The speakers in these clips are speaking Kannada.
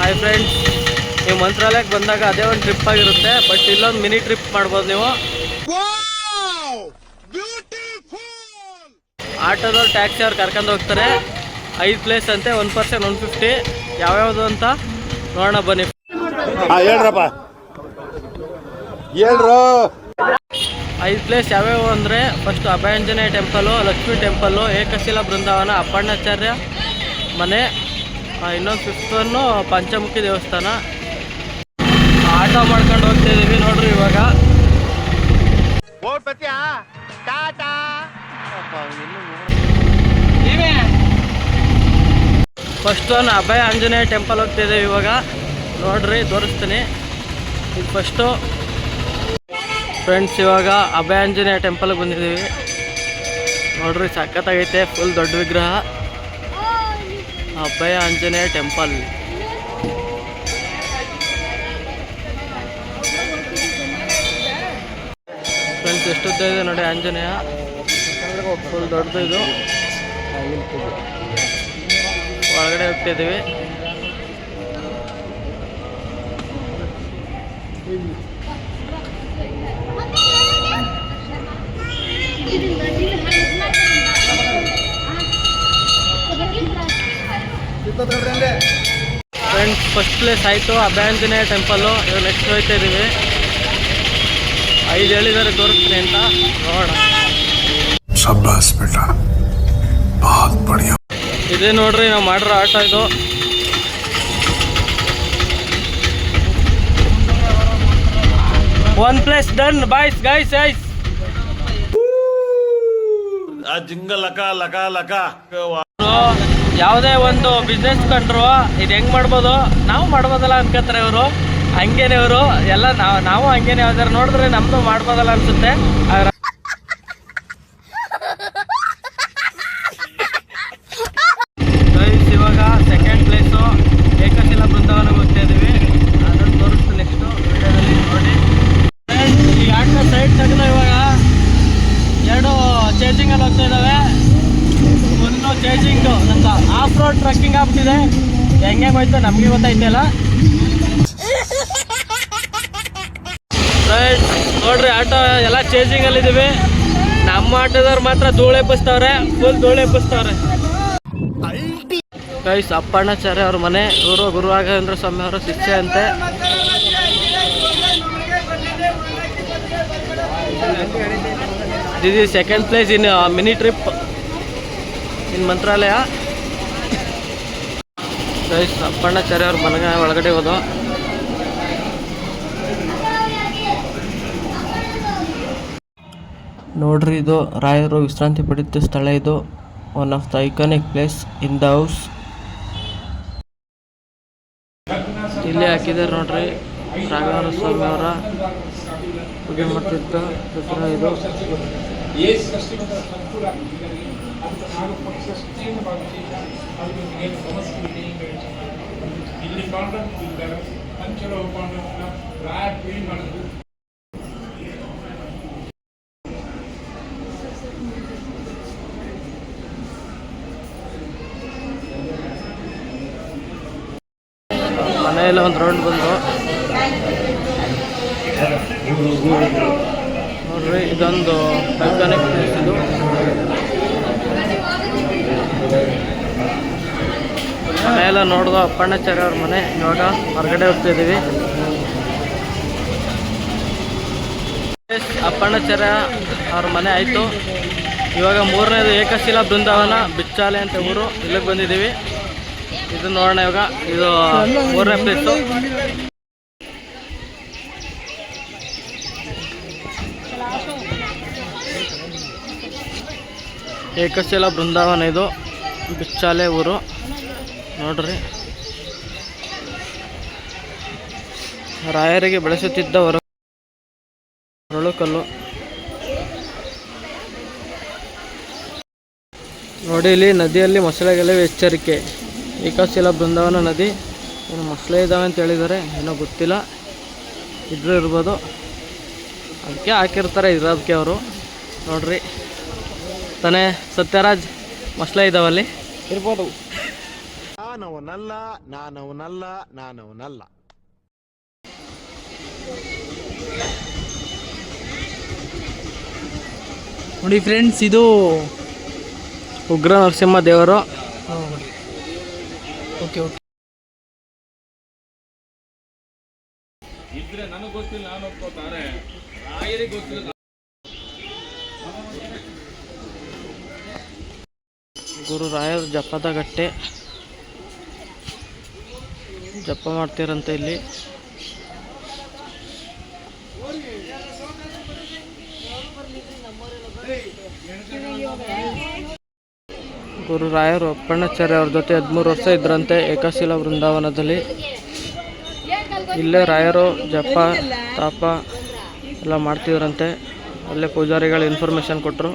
ಹಾಯ್ ಫ್ರೆಂಡ್ಸ್ ನೀವು ಮಂತ್ರಾಲಯಕ್ಕೆ ಬಂದಾಗ ಅದೇ ಒಂದು ಟ್ರಿಪ್ ಆಗಿರುತ್ತೆ ಬಟ್ ಇಲ್ಲೊಂದು ಮಿನಿ ಟ್ರಿಪ್ ಮಾಡ್ಬೋದು ನೀವು. ಆಟೋದವ್ರು ಟ್ಯಾಕ್ಸಿ ಅವ್ರು ಕರ್ಕೊಂಡು ಹೋಗ್ತಾರೆ. ಐದು ಪ್ಲೇಸ್ ಅಂತೆ ಒನ್ ಪರ್ಸೆಂಟ್ ಒನ್ ಫಿಫ್ಟಿ ಯಾವ್ಯಾವುದು ಅಂತ ನೋಡೋಣ ಬನ್ನಿ. ಹೇಳ್ರಪ್ಪ. ಹೇಳ್ರು. ಐದು ಪ್ಲೇಸ್ ಯಾವ್ಯಾವು ಅಂದರೆ first Abhayanjaneya temple Lakshmi temple Ekashila Brindavana Appannacharya ಮನೆ. ಇನ್ನೊಂದು ಫಿಫ್ತ್ ಒನ್ನು ಪಂಚಮುಖಿ ದೇವಸ್ಥಾನ. ಆಟೋ ಮಾಡ್ಕೊಂಡು ಹೋಗ್ತಾ ಇದೀವಿ ನೋಡ್ರಿ ಇವಾಗ. First one Abhaya Anjaneya temple ಹೋಗ್ತಾ ಇದೀವಿ ಇವಾಗ. ನೋಡ್ರಿ ತೋರಿಸ್ತೀನಿ. ಇದು ಫಸ್ಟು ಫ್ರೆಂಡ್ಸ್ ಇವಾಗ ಅಭಯ ಆಂಜನೇಯ ಟೆಂಪಲ್ಗೆ ಬಂದಿದ್ದೀವಿ. ನೋಡ್ರಿ ಸಖತ್ತಾಗೈತೆ ಫುಲ್ ದೊಡ್ಡ ವಿಗ್ರಹ. ಅಭಯ ಆಂಜನೇಯ ಟೆಂಪಲ್. ಫ್ರೆಂಡ್ಸ್ ಎಷ್ಟುದ್ದ ಇದೆ ನೋಡಿ ಆಂಜನೇಯ? ಫುಲ್ ದೊಡ್ಡದು ಇದು. ಒಳಗಡೆ ಹೋಗ್ತಿದ್ದೀವಿ. ಫ್ರೆಂಡ್ಸ್ ಫಸ್ಟ್ ಪ್ಲೇಸ್ ಆಯಿತು ಅಭಯಾಂಜನೇಯ ಟೆಂಪಲ್ಲು ಇವಾಗ ನೆಕ್ಸ್ಟ್ ಹೋಯ್ತಾ ಇದ್ದೀವಿ ಐದು ಹೇಳಿದ್ದಾರೆ ತೋರಿಸ್ತೀನಿ ಅಂತ. ನೋಡೋಣ. ಇದೇ ನೋಡ್ರಿ ನಾವು ಮಾಡಿರೋ ಆಟ ಇದು. One place done boys guys ice ಆ ಜಿಂಗ ಲಕ ಲಕ. ಲಕ ಯಾವುದೇ ಒಂದು ಬಿಸ್ನೆಸ್ ಕಂಡ್ರು ಇದು ಹೆಂಗೆ ಮಾಡ್ಬೋದು? ನಾವು ಮಾಡ್ಬೋದಲ್ಲ ಅನ್ಕೋತಾರೆ ಇವರು. ಹಂಗೇನೆ ಇವರು. ಎಲ್ಲ ನಾವು ನಾವು ಹಂಗೇನೆ ಯಾವ್ದಾರು ನೋಡಿದ್ರೆ ನಮ್ದು ಮಾಡ್ಬೋದಲ್ಲ ಅನ್ಸುತ್ತೆ. ಇವಾಗ ಸೆಕೆಂಡ್ ಪ್ಲೇಸು ಏಕಶಿಲಾ ಬೃಂದಾವನ ಹೋಗ್ತಾ ಇದೀವಿ. ಅದನ್ನು ತೋರಿಸ್ತೀನಿ ನೆಕ್ಸ್ಟು ವಿಡಿಯೋದಲ್ಲಿ ನೋಡಿ. ಈ ಆಟೋ ಸೈಡ್ ತೆಗೆದು ಇವಾಗ ಎರಡು ಚೇಂಜಿಂಗ್ ಅಲ್ಲಿ ಹೋಗ್ತಾ ಇದ್ದಾವೆ ಚೇಂಜಿಂಗ್ ಅಂತ ಆಫ್ ರೋಡ್ ಟ್ರಕ್ಕಿಂಗ್ ಆಗ್ಬಿಟ್ಟಿದೆ. ಹೆಂಗೆ ಹೋಯ್ತು ನಮಗೆ ಗೊತ್ತಾಯ್ತಿಲ್ಲ. ನೋಡ್ರಿ, ಆಟೋ ಎಲ್ಲ ಚೇಂಜಿಂಗ್ ಅಲ್ಲಿ ಇದೀವಿ. ನಮ್ಮ ಆಟೋದವ್ರು ಮಾತ್ರ ಧೂಳೆ ಎಬ್ಬಿಸ್ತವ್ರೆ ಫುಲ್ ಧೂಳೆ ಎಬ್ಬಿಸ್ತವ್ರೆ ಗೈಸ್ ಅಪ್ಪಣ್ಣಾಚಾರ್ಯ ಅವ್ರ ಮನೆ, ಇವರು ಗುರು ರಾಘವೇಂದ್ರ ಸ್ವಾಮಿ ಅವರ ಶಿಷ್ಯ ಅಂತೆ. This second place in mini trip in Mantralaya. Guys Appanacharya ಅವ್ರ ಮನೆಗೆ ಒಳಗಡೆ ಹೋದ. ನೋಡ್ರಿ, ಇದು ರಾಯರು ವಿಶ್ರಾಂತಿ ಪಡೆದ ಸ್ಥಳ ಇದು. One of the iconic place in the house ಇಲ್ಲಿ ಹಾಕಿದ್ದಾರೆ ನೋಡ್ರಿ, ರಾಘವೇಂದ್ರ ಸ್ವಾಮಿ ಅವರ ಪೂಜೆ ಮಾಡ್ತಿದ್ದ ವಿಗ್ರಹ ಇದೆ ಇಲ್ಲಿ ಕಾಂಟ್ರಾಕ್ಟ್ ಕಾಂಟ್ರಾಕ್ಟ್ನ ರಾಯರ್ ಫೀಲ್ ಮಾಡಿದ್ರು. ಒಂದು ರೌಂಡ್ ಬಂದು. ನೋಡ್ರಿ, ಇದೊಂದು ಪ್ಲೇಸ್ ಇದು ಮನೆ ಎಲ್ಲ ನೋಡ್ದು ಅಪ್ಪಣ್ಣಾಚಾರ್ಯ ಅವ್ರ ಮನೆ, ಇವಾಗ ಹೊರಗಡೆ ಹೋಗ್ತಾ ಇದೀವಿ. ಅಪ್ಪಣ್ಣಾಚಾರ್ಯ ಅವ್ರ ಮನೆ ಆಯಿತು. ಇವಾಗ ಮೂರನೇದು ಏಕಶಿಲಾ ಬೃಂದಾವನ, ಬಿಚ್ಚಾಲೆ ಅಂತ ಊರು ಇಲ್ಲಿಗೆ ಬಂದಿದ್ದೀವಿ. ಇದು ನೋಡೋಣ ಇವಾಗ. ಇದು ಮೂರನೇ ಪ್ಲೇಸು ಏಕಶಿಲಾ ಬೃಂದಾವನ ಇದು. ಬಿಚ್ಚಾಲೆ ಊರು. ನೋಡ್ರಿ. ರಾಯರಿಗೆ ಬೆಳೆಸುತ್ತಿದ್ದ ಹೊರ ನೋಡಿ, ಇಲ್ಲಿ ನದಿಯಲ್ಲಿ ಮೊಸಳೆಗಳ ಎಚ್ಚರಿಕೆ. ಏಕಶಿಲ ಬೃಂದಾವನ ನದಿ. ಏನು ಮೊಸಳೆ ಇದ್ದಾವೆ ಅಂತ ಹೇಳಿದ್ದಾರೆ ಏನೋ ಗೊತ್ತಿಲ್ಲ. ಇದ್ರೂ ಇರ್ಬೋದು. ಅದಕ್ಕೆ ಹಾಕಿರ್ತಾರೆ ಇರೋದಕ್ಕೆ ಅವರು. ನೋಡ್ರಿ. ತಾನೇ ಸತ್ಯರಾಜ್, ಮೊಸಳೆ ಇದ್ದಾವಲ್ಲಿ ಇರ್ಬೋದು. ನಾನವನಲ್ಲ ನಾನವನಲ್ಲ ನಾನವನಲ್ಲ. ನೋಡಿ ಫ್ರೆಂಡ್ಸ್ ಇದು ಉಗ್ರ ನರಸಿಂಹ ದೇವರು ಓಕೆ ಓಕೆ ಇದ್ರೆ ನನಗೆ ಗೊತ್ತಿಲ್ಲ ನಾನು ಒಪ್ಕೋತಾರೆ ರಾಯರಿಗೆ ಗೊತ್ತಿಲ್ಲ ಗುರು ರಾಯರ ಜಪದ ಗಟ್ಟೆ. ಜಪ ಮಾಡ್ತೀರಂತೆ ಇಲ್ಲಿ. ಗುರು ರಾಯರು ಅಪ್ಪಣ್ಣಾಚಾರ್ಯ ಅವ್ರ ಜೊತೆ ಹದಿಮೂರು ವರ್ಷ ಇದ್ರಂತೆ ಏಕಶಿಲ ವೃಂದಾವನದಲ್ಲಿ. ಇಲ್ಲೇ ರಾಯರು ಜಪ ತಾಪ ಎಲ್ಲ ಮಾಡ್ತಿದ್ರಂತೆ. ಅಲ್ಲೇ ಪೂಜಾರಿಗಳು ಇನ್ಫಾರ್ಮೇಷನ್ ಕೊಟ್ಟರು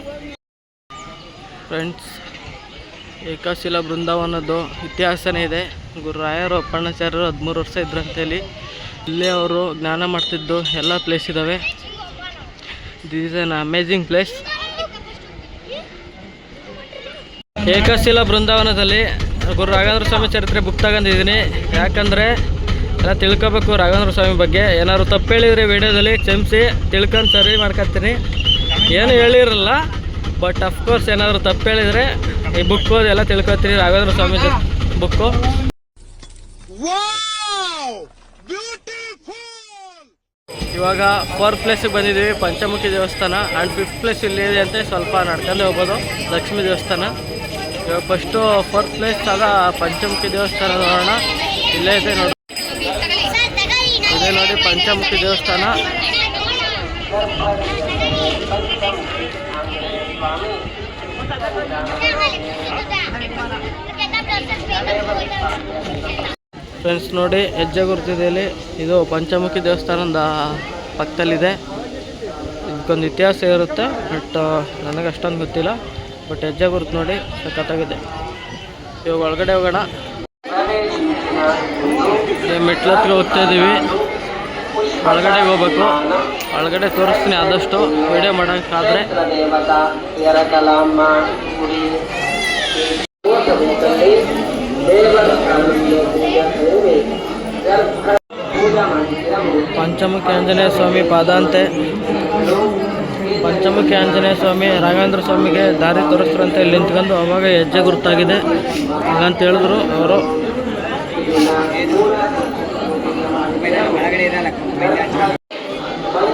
ಫ್ರೆಂಡ್ಸ್ ಏಕಶಿಲ ಬೃಂದಾವನದ್ದು ಇತಿಹಾಸನೇ ಇದೆ. ಗುರುರಾಯರು ಅಪ್ಪಣ್ಣಾಚಾರ್ಯರು ಹದಿಮೂರು ವರ್ಷ ಇದ್ರಂತೇಳಿ ಇಲ್ಲಿ ಇಲ್ಲೇ ಅವರು ಜ್ಞಾನ ಮಾಡ್ತಿದ್ದು ಎಲ್ಲ ಪ್ಲೇಸ್ ಇದ್ದಾವೆ this is an amazing place Ekashila ಬೃಂದಾವನದಲ್ಲಿ Guru Raghavendra Swami ಚರಿತ್ರೆ ಬುಕ್ ತಗೊಂಡಿದ್ದೀನಿ ಯಾಕಂದರೆ ಎಲ್ಲ ತಿಳ್ಕೊಬೇಕು ರಾಘವೇಂದ್ರ ಸ್ವಾಮಿ ಬಗ್ಗೆ. ಏನಾದ್ರು ತಪ್ಪು ಹೇಳಿದರೆ ವಿಡಿಯೋದಲ್ಲಿ ಕ್ಷಮಿಸಿ, ತಿಳ್ಕೊಂಡು ಸರಿ ಮಾಡ್ಕೊತೀನಿ. ಏನು ಹೇಳಿರಲ್ಲ ಬಟ್ ಅಫ್ಕೋರ್ಸ್ ಏನಾದರೂ ತಪ್ಪು ಹೇಳಿದರೆ ಈ ಬುಕ್ ಎಲ್ಲ ತಿಳ್ಕೊತೀನಿ ರಾಘವೇಂದ್ರ ಸ್ವಾಮಿ ಬುಕ್ಕು ಇವಾಗ ಫೋರ್ತ್ ಪ್ಲೇಸಿಗೆ ಬಂದಿದ್ದೀವಿ ಪಂಚಮುಖಿ ದೇವಸ್ಥಾನ ಆ್ಯಂಡ್ ಫಿಫ್ತ್ ಪ್ಲೇಸ್ ಇಲ್ಲಿ ಇದೆ ಅಂತ ಸ್ವಲ್ಪ ನಡ್ಕೊಂಡೇ ಹೋಗ್ಬೋದು ಲಕ್ಷ್ಮೀ ದೇವಸ್ಥಾನ. ಇವಾಗ ಫಸ್ಟು ಫೋರ್ತ್ ಪ್ಲೇಸ್ ಆದ ಪಂಚಮುಖಿ ದೇವಸ್ಥಾನ ನೋಡೋಣ ಇಲ್ಲೇ ಇದೆ ನೋಡಿ. ಇದೇ ನೋಡಿ ಪಂಚಮುಖಿ ದೇವಸ್ಥಾನ. ಫ್ರೆಂಡ್ಸ್ ನೋಡಿ ಹೆಜ್ಜೆ ಗುರುತಿದೆಯಲ್ಲಿ ಇದು ಪಂಚಮುಖಿ ದೇವಸ್ಥಾನದ ಪಕ್ಕದಲ್ಲಿದೆ. ಇದಕ್ಕೊಂದು ಇತಿಹಾಸ ಇರುತ್ತೆ ಬಟ್ ನನಗೆ ಅಷ್ಟೊಂದು ಗೊತ್ತಿಲ್ಲ. ಬಟ್ ಹೆಜ್ಜೆ ಗುರುತು ನೋಡಿ, ಸಖತ್ತಾಗಿದೆ. ಇವಾಗ ಒಳಗಡೆ ಹೋಗೋಣ. ಮೆಟ್ಲತ್ತಿಗೆ ಹೋಗ್ತಾ ಇದ್ದೀವಿ ಒಳಗಡೆ ಹೋಗ್ಬೇಕು. ಒಳಗಡೆ ತೋರಿಸ್ತೀನಿ ಆದಷ್ಟು ವಿಡಿಯೋ ಮಾಡೋಕ್ಕಾದ್ರೆ. ಪಂಚಮುಖಿ ಆಂಜನೇಯ ಸ್ವಾಮಿ ಪಾದಾಂತೆ. ಪಂಚಮುಖಿ ಆಂಜನೇಯ ಸ್ವಾಮಿ ರಾಘವೇಂದ್ರ ಸ್ವಾಮಿಗೆ ದಾರಿ ತೋರಿಸ್ತಾರಂತೆ ಇಲ್ಲಿ ನಿಂತ್ಕೊಂಡು ಅವಾಗ ಹೆಜ್ಜೆ ಗುರುತಾಗಿದೆ. ಹಾಗಂತ ಹೇಳಿದ್ರು ಅವರು.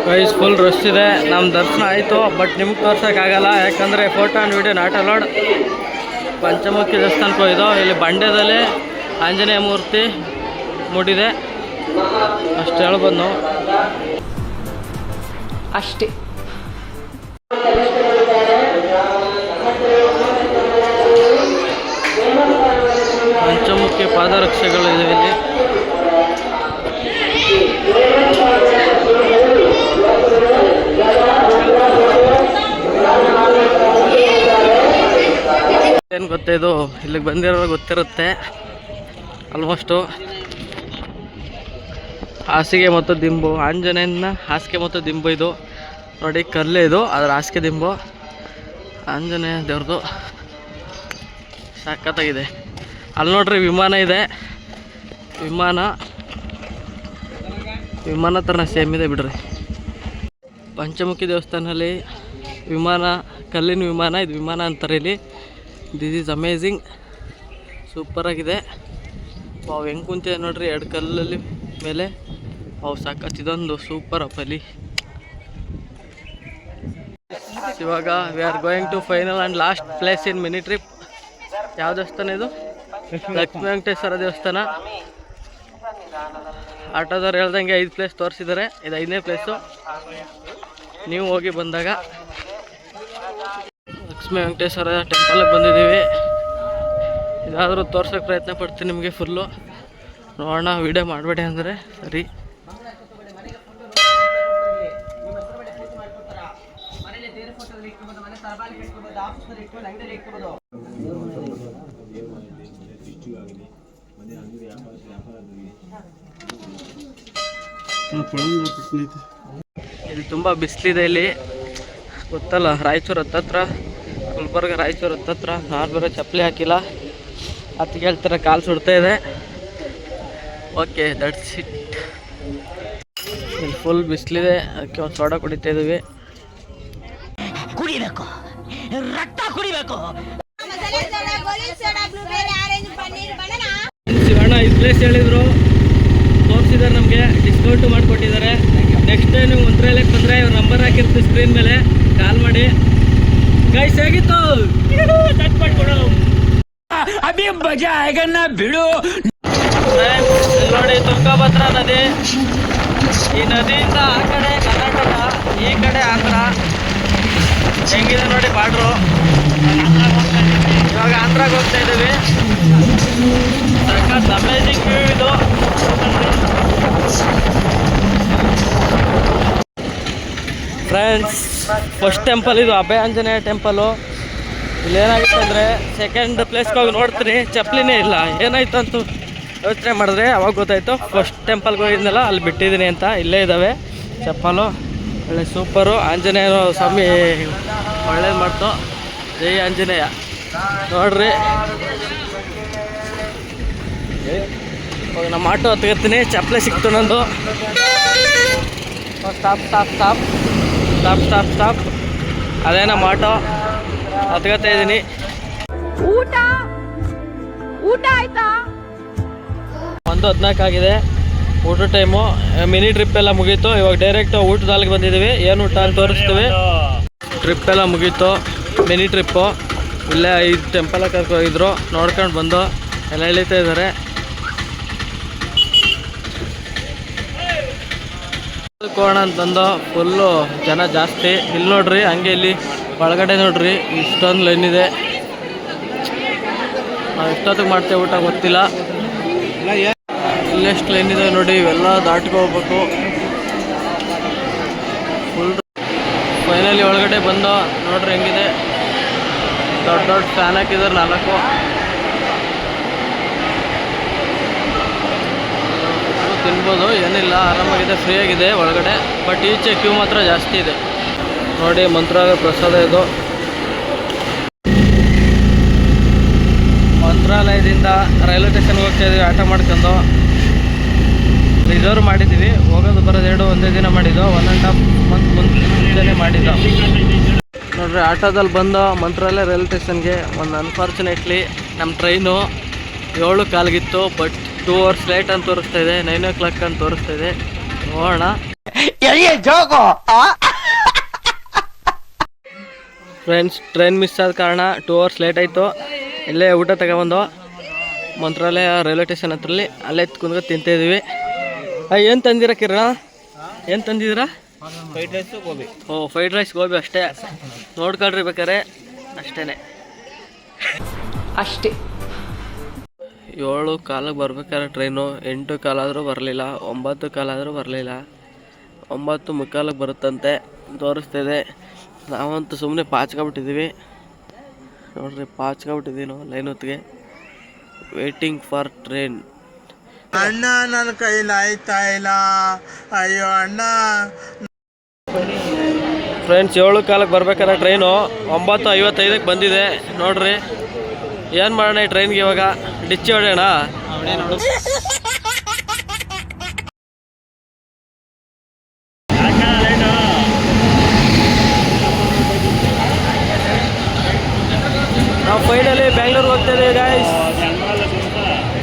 ಗೈಸ್ ಫುಲ್ ರಶ್ ಇದೆ. ನಮ್ಮ ದರ್ಶನ ಆಯಿತು ಬಟ್ ನಿಮ್ಗೆ ತೋರ್ಸೋಕ್ಕಾಗಲ್ಲ. ಯಾಕಂದರೆ photo and video not allowed Panchamukhi ದೇವಸ್ಥಾನಕ್ಕೆ ಹೋಗಿದ್ದು ಇಲ್ಲಿ ಬಂಡೆದಲ್ಲಿ ಆಂಜನೇಯ ಮೂರ್ತಿ ಮೂಡಿದೆ. ಅಷ್ಟು ಹೇಳ್ಬೋದು ನಾವು. ಅಷ್ಟೇ. ಪಂಚಮುಖಿ ಪಾದರಕ್ಷೆಗಳಿವೆ ಇಲ್ಲಿ. ಏನು ಗೊತ್ತೆ ಇದು? ಇಲ್ಲಿಗೆ ಬಂದಿರೋ ಗೊತ್ತಿರುತ್ತೆ. ಆಲ್ಮೋಸ್ಟು ಹಾಸಿಗೆ ಮತ್ತು ದಿಂಬು. ಆಂಜನೇಯನ ಹಾಸಿಗೆ ಮತ್ತು ದಿಂಬು ಇದು. ನೋಡಿ, ಕಲ್ಲೇ ಇದು, ಅದರ ಹಾಸಿಗೆ ದಿಂಬು. ಆಂಜನೇಯ ದೇವ್ರದ್ದು ಸಖತ್ತಾಗಿದೆ ಅಲ್ಲಿ ನೋಡ್ರಿ, ವಿಮಾನ ಇದೆ. ವಿಮಾನ ವಿಮಾನ ಥರ ಸೇಮ್ ಇದೆ ಬಿಡ್ರಿ. ಪಂಚಮುಖಿ ದೇವಸ್ಥಾನದಲ್ಲಿ ವಿಮಾನ, ಕಲ್ಲಿನ ವಿಮಾನ, ಇದು ವಿಮಾನ ಅಂತಾರೆ ಇಲ್ಲಿ. ದಿಸ್ ಈಸ್ ಅಮೇಝಿಂಗ್ ಸೂಪರಾಗಿದೆ ಅವು ಹೆಂಗೆ ಕುಂತಿದೆ ನೋಡ್ರಿ ಎರಡು ಕಲ್ಲಲ್ಲಿ ಮೇಲೆ. ಅವು ಸಖತ್ ಇದೊಂದು ಸೂಪರ್ ಅಪ್ಪಲ್ಲಿ ಇವಾಗ we are going to final and last place in mini trip ಯಾವ ದೇವಸ್ಥಾನ ಇದು? ಲಕ್ಷ್ಮೀ ವೆಂಕಟೇಶ್ವರ ದೇವಸ್ಥಾನ. ಆಟೋದವ್ರು ಹೇಳ್ದಂಗೆ ಐದು ಪ್ಲೇಸ್ ತೋರಿಸಿದ್ದಾರೆ ಇದು ಐದನೇ ಪ್ಲೇಸು ನೀವು ಹೋಗಿ ಬಂದಾಗ ಲಕ್ಷ್ಮೀ ವೆಂಕಟೇಶ್ವರ ಟೆಂಪಲ್ಗೆ ಬಂದಿದ್ದೀವಿ. ಇದಾದರೂ ತೋರ್ಸೋಕ್ಕೆ ಪ್ರಯತ್ನ ಪಡ್ತೀನಿ ನಿಮಗೆ ಫುಲ್ಲು ನೋಡೋಣ ವೀಡಿಯೋ ಮಾಡಬೇಡಿ ಅಂದರೆ. ಸರಿ. ಇಲ್ಲಿ ತುಂಬ ಬಿಸಿಲಿದೆ ಇಲ್ಲಿ. ಗೊತ್ತಲ್ಲ, ರಾಯಚೂರು ಹತ್ತತ್ರ. ಗುಲ್ಬರ್ಗ ರಾಯಚೂರು ಹತ್ತತ್ರ ನಾನು ಬೇರೆ ಚಪ್ಪಲಿ ಹಾಕಿಲ್ಲ. ಹತ್ತು ಹೇಳ್ತಾರೆ ಕಾಲು ಸುಡ್ತಾ ಇದೆ. ಓಕೆ ದಟ್ಸ್ ಇಟ್ ಇಲ್ಲಿ ಫುಲ್ ಬಿಸಿಲಿದೆ ಅದಕ್ಕೆ ಒಂದು ಸೋಡಾ ಕುಡಿತಾ ಇದ್ದೀವಿ ಕುಡಿಬೇಕು ರಕ್ತ ಕುಡಿಬೇಕು. ಶಿವಣ್ಣ ಈ ಪ್ಲೇಸ್ ಹೇಳಿದ್ರು. ತೋರಿಸಿದ್ದಾರೆ ನಮಗೆ ಡಿಸ್ಕೌಂಟು ಮಾಡಿಕೊಟ್ಟಿದ್ದಾರೆ. ನೆಕ್ಸ್ಟ್ ಟೈಮ್ ನೀವು ಮಂತ್ರಾಲಯಕ್ಕೆ ಬಂದರೆ ಇವ್ರ ನಂಬರ್ ಹಾಕಿರ್ತೀವಿ ಸ್ಕ್ರೀನ್ ಮೇಲೆ. ಕಾಲ್ ಮಾಡಿ. ಗೈಸ್ ಹೇಗಿತ್ತು? ಆಗನ್ನ ಬಿಡು. ನೋಡಿ ತುಂಗಭದ್ರಾ ನದಿ. ಈ ನದಿಯಿಂದ ಆ ಕಡೆ ಕರ್ನಾಟಕ ಈ ಕಡೆ ಆಂಧ್ರ. ಹೆಂಗಿದೆ ನೋಡಿ ಬಾಡ್ರು. ಇವಾಗ ಆಂಧ್ರಾಗ ಹೋಗ್ತಾ ಇದ್ದೀವಿ. ಸಖತ್ ಅಮೇಜಿಂಗ್ ವ್ಯೂ ಇದು. ಫ್ರೆಂಡ್ಸ್ ಫಸ್ಟ್ ಟೆಂಪಲ್ ಇದು ಅಭಯ ಆಂಜನೇಯ ಟೆಂಪಲು ಇಲ್ಲೇನಾಗಿತ್ತು ಅಂದರೆ ಸೆಕೆಂಡ್ ಪ್ಲೇಸ್ಗೆ ಹೋಗಿ ನೋಡ್ತೀನಿ. ಚಪ್ಪಲಿನೇ ಇಲ್ಲ. ಏನಾಯ್ತು ಅಂತ ಯೋಚನೆ ಮಾಡಿದ್ರೆ ಅವಾಗ ಗೊತ್ತಾಯ್ತು. ಫಸ್ಟ್ ಟೆಂಪಲ್ಗೆ ಹೋಗಿದ್ನಲ್ಲ, ಅಲ್ಲಿ ಬಿಟ್ಟಿದ್ದೀನಿ ಅಂತ. ಇಲ್ಲೇ ಇದ್ದಾವೆ. ಚಪ್ಪಲು. ಒಳ್ಳೆ ಸೂಪರು ಆಂಜನೇಯ ಸ್ವಾಮಿ ಒಳ್ಳೇದು ಮಾಡ್ತು. ಜೈ ಆಂಜನೇಯ. ನೋಡ್ರಿ. ಇವಾಗ ನಮ್ಮ ಆಟೋ ಹತ್ಕೊತೀನಿ. ಚಪ್ಪಲೆ ಸಿಕ್ತು ನಂದು. Stop stop stop stop stop stop. ಅದೇ ನಮ್ಮ ಆಟೋ. ಹತ್ಕೋತಾ ಇದ್ದೀನಿ. ಊಟ? ಊಟ ಆಯ್ತಾ? ಒಂದು ಹದಿನಾಲ್ಕು ಆಗಿದೆ. ಊಟ ಟೈಮು ಮಿನಿ ಟ್ರಿಪ್ ಎಲ್ಲ ಮುಗೀತು. ಇವಾಗ ಡೈರೆಕ್ಟ್ ಊಟದ ಅಲ್ಲಿಗೆ ಬಂದಿದ್ದೀವಿ. ಏನು ಊಟ ಅಂತ ತೋರಿಸ್ತೀವಿ. ಟ್ರಿಪ್ ಎಲ್ಲ ಮುಗೀತು. ಮಿನಿ ಟ್ರಿಪ್ಪು ಇಲ್ಲೇ ಐದು ಟೆಂಪಲ್ ಕರ್ಕೊ ಹೋಗಿದ್ರು ನೋಡ್ಕೊಂಡು ಬಂದು. ಎಲ್ಲ ಎಳಿತಾ ಇದ್ದಾರೆ. ಕೋಣ ಅಂತಂದು ಫುಲ್ಲು ಜನ ಜಾಸ್ತಿ. ಇಲ್ಲಿ ನೋಡ್ರಿ, ಹಂಗೆ ಇಲ್ಲಿ ಒಳಗಡೆ ನೋಡ್ರಿ, ಇಷ್ಟೊಂದು ಲೈನ್ ಇದೆ. ನಾವು ಎಷ್ಟೊತ್ತಿಗೆ ಮಾಡ್ತೇವೆ ಊಟ ಗೊತ್ತಿಲ್ಲ. ಇಲ್ಲೆಷ್ಟು ಲೈನ್ ಇದೆ ನೋಡಿ, ಇವೆಲ್ಲ ಹೋಗ್ಬೇಕು. ಫುಲ್ ಫೈನಲಿ ಒಳಗಡೆ ಬಂದು ನೋಡ್ರಿ ಹೆಂಗಿದೆ. ದೊಡ್ಡ ದೊಡ್ಡ ಫ್ಯಾನ್ ಹಾಕಿದ್ದಾರೆ ನಾಲ್ಕು ನೀವು ತಿನ್ಬೋದು, ಏನಿಲ್ಲ, ಆರಾಮಾಗಿದೆ ಫ್ರೀ ಆಗಿದೆ ಒಳಗಡೆ ಬಟ್ ಈಚೆ ಕ್ಯೂ ಮಾತ್ರ ಜಾಸ್ತಿ ಇದೆ. ನೋಡಿ, ಮಂತ್ರಾಲಯ ಪ್ರಸಾದ ಇದು. ಮಂತ್ರಾಲಯದಿಂದ ರೈಲ್ವೆ ಸ್ಟೇಷನ್ಗೆ ಹೋಗ್ತಾ ಇದೀವಿ, ಆಟ ಮಾಡ್ಕೊಂಡು. ರಿಸರ್ವ್ ಮಾಡಿದ್ದೀವಿ ಹೋಗೋದು ಬರೋದು ಎರಡು, ಒಂದೇ ದಿನ ಮಾಡಿದ್ದು ಒನ್ ಆ್ಯಂಡ್ ಹಾಫ್ ಮಂತ್ ಮುಂಚೆನೇ ಮಾಡಿದ್ದು. ನೋಡ್ರಿ, ಆಟೋದಲ್ಲಿ ಬಂದು ಮಂತ್ರಾಲಯ ರೈಲ್ವೆ ಸ್ಟೇಷನ್ಗೆ ಒಂದು ಅನ್ಫಾರ್ಚುನೇಟ್ಲಿ ನಮ್ಮ ಟ್ರೈನು ಏಳು ಕಾಲ್ಗಿತ್ತು ಬಟ್ ಟೂ ಅವರ್ಸ್ ಲೇಟ್ ಅಂತ ತೋರಿಸ್ತಾ ಇದೆ ನೈನ್ ಓ ಕ್ಲಾಕ್ ಅಂತ ತೋರಿಸ್ತಾ ಇದೆ. ನೋಡೋಣ. ಫ್ರೆಂಡ್ಸ್ ಟ್ರೈನ್ ಮಿಸ್ ಆದ ಕಾರಣ ಟೂ ಅವರ್ಸ್ ಲೇಟ್ ಆಯಿತು. ಇಲ್ಲೇ ಊಟ ತಗೊಬಂದು ಮಂತ್ರಾಲಯ ರೈಲ್ವೆ ಸ್ಟೇಷನ್ ಹತ್ರಲ್ಲಿ ಅಲ್ಲೇ ಕುಂದ್ಕೊಂಡು ಅಯ್ಯ ಏನು ತಂದಿರ ಕಿರಣ? ಏನು ತಂದಿದ್ದೀರಾ? Fried rice gobi. Oh fried rice gobi ಅಷ್ಟೇ. ನೋಡ್ಕೊಳ್ರಿ ಬೇಕಾರೆ ಅಷ್ಟೇ ಅಷ್ಟೇ. ಏಳು ಕಾಲಿಗೆ ಬರ್ಬೇಕಾದ್ರೆ ಟ್ರೈನು ಎಂಟು ಕಾಲಾದರೂ ಬರಲಿಲ್ಲ ಒಂಬತ್ತು ಕಾಲಾದರೂ ಬರಲಿಲ್ಲ. ಒಂಬತ್ತು ಮುಕ್ಕಾಲಿಗೆ ಬರುತ್ತಂತೆ ತೋರಿಸ್ತಿದೆ. ನಾವಂತೂ ಸುಮ್ಮನೆ ಪಾಚ್ಕೊಬಿಟ್ಟಿದ್ದೀವಿ. ನೋಡ್ರಿ ಪಾಚ್ಕೊಬಿಟ್ಟಿದ್ದೀವಿ ನಾವು ಲೈನ್ ಹೊತ್ತಿಗೆ. ವೇಟಿಂಗ್ ಫಾರ್ ಟ್ರೈನ್ ಅಣ್ಣ ನನ್ನ ಕೈಲಿ ಆಯ್ತಾ ಇಲ್ಲ. ಅಯ್ಯೋ ಅಣ್ಣ. ಫ್ರೆಂಡ್ಸ್ ಏಳು ಕಾಲಕ್ಕೆ ಬರ್ಬೇಕಾದ್ರೆ ಟ್ರೈನು ಒಂಬತ್ತು ಐವತ್ತೈದಕ್ಕೆ ಬಂದಿದೆ. ನೋಡ್ರಿ. ಏನು ಮಾಡೋಣ ಈ ಟ್ರೈನ್ಗೆ ಇವಾಗ? ಡಿಚ್ಚಿ ಹೊಡೆಯೋಣ? ನಾವು ಫೈನಲಿ ಬ್ಯಾಂಗ್ಳೂರ್ಗೆ ಹೋಗ್ತಾ ಗಾಯ್ಸ್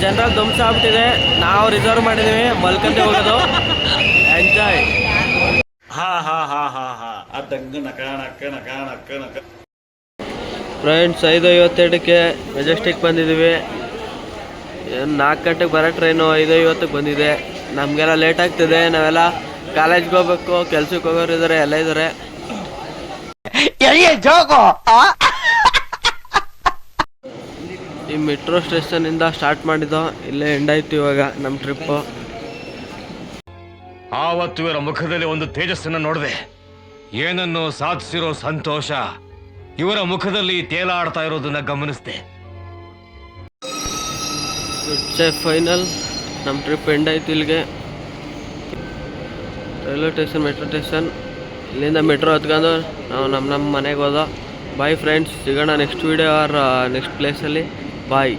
ಜನರಲ್ ಧ್ವಂಸ ಆಗ್ತಿದೆ ನಾವು ರಿಸರ್ವ್ ಮಾಡಿದ್ದೀವಿ ಮಲ್ಕಂದೆ ಹೋಗೋದು. ಎಂಜಾಯ್ ಹಾ ಹಾ ಹಾ ಹಾ ಹಾ. ನಕ ನಕ ನಕ ನಕ. ಫ್ರೆಂಡ್ಸ್ ಐದು ಐವತ್ತೆರಡಕ್ಕೆ ಮೆಜೆಸ್ಟಿಕ್ ಬಂದಿದ್ದೀವಿ. ಏನು ನಾಲ್ಕು ಗಂಟೆಗೆ ಬರೋ ಟ್ರೈನು ಐದು ಐವತ್ತಕ್ಕೆ ಬಂದಿದೆ. ನಮಗೆಲ್ಲ ಲೇಟ್ ಆಗ್ತಿದೆ ನಾವೆಲ್ಲ ಕಾಲೇಜ್ಗೆ ಹೋಗ್ಬೇಕು ಕೆಲ್ಸಕ್ಕೆ ಹೋಗೋರು ಇದ್ದಾರೆ ಎಲ್ಲ ಇದ್ದಾರೆ ಈ ಮೆಟ್ರೋ ಸ್ಟೇಷನಿಂದ ಸ್ಟಾರ್ಟ್ ಮಾಡಿದ್ದು ಇಲ್ಲೇ ಎಂಡ್ ಆಯ್ತು ಇವಾಗ ನಮ್ಮ ಟ್ರಿಪ್ಪು ಆವತ್ತು ಇವರ ಮುಖದಲ್ಲಿ ಒಂದು ತೇಜಸ್ಸನ್ನು ನೋಡಿದೆ. ಏನನ್ನು ಸಾಧಿಸಿರೋ ಸಂತೋಷ. ಇವರ ಮುಖದಲ್ಲಿ ತೇಲಾಡ್ತಾ ಇರೋದನ್ನ ಗಮನಿಸಿದೆ. ಫೈನಲ್ ನಮ್ಮ ಟ್ರಿಪ್ ಎಂಡ್ ಆಯ್ತು ಇಲ್ಲಿಗೆ. ರೈಲ್ವೆ ಸ್ಟೇಷನ್ ಮೆಟ್ರೋ ಸ್ಟೇಷನ್ ಇಲ್ಲಿಂದ ಮೆಟ್ರೋ ಹತ್ಕೊಂಡು ನಾವು ನಮ್ಮ ನಮ್ಮ ಮನೆಗೆ ಹೋದ. ಬಾಯ್ ಫ್ರೆಂಡ್ಸ್ ಸಿಗೋಣ ನೆಕ್ಸ್ಟ್ ವೀಡಿಯೋ ಆರ್ ನೆಕ್ಸ್ಟ್ ಪ್ಲೇಸಲ್ಲಿ ಬಾಯ್